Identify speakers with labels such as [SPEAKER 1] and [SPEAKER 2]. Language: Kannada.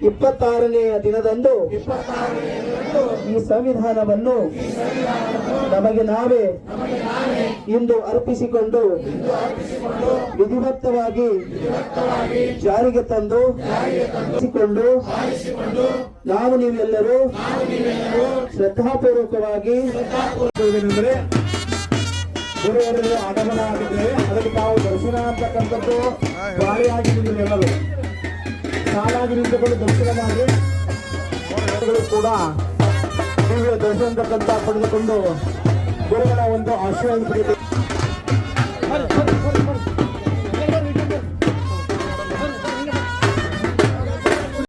[SPEAKER 1] ಇಪ್ಪತ್ತಾರನೆಯ ದಿನದಂದು ಈ ಸಂವಿಧಾನವನ್ನು ನಮಗೆ ನಾವೇ ಇಂದು ಅರ್ಪಿಸಿಕೊಂಡು ವಿಧಿವತ್ತವಾಗಿ ಜಾರಿಗೆ ತಂದು ಕೊಂಡು ನಾವು ನೀವೆಲ್ಲರೂ ಶ್ರದ್ಧಾಪೂರ್ವಕವಾಗಿ
[SPEAKER 2] ಏನೆಂದರೆ ಗುರುವರೆಲ್ಲ ಆಗಮನ ಆಗಿದ್ದೇವೆ ಅದಕ್ಕೆ ತಾವು ದರ್ಶನ ಅಂತಕ್ಕಂಥದ್ದು ಬಾರಿಯಾಗಿ ನಿಲ್ಲಲು ಸಾಲಾಗಿ ನಿಂತುಕೊಂಡು ದರ್ಶನ ಮಾಡಿ ಕೂಡ ದಿವ್ಯ ದರ್ಶನ ಕಂತ ಪಡೆದುಕೊಂಡು ಗುರುಗಳ ಒಂದು ಆಶೀರ್ವಾದ ಪಡೆಯುತ್ತೆ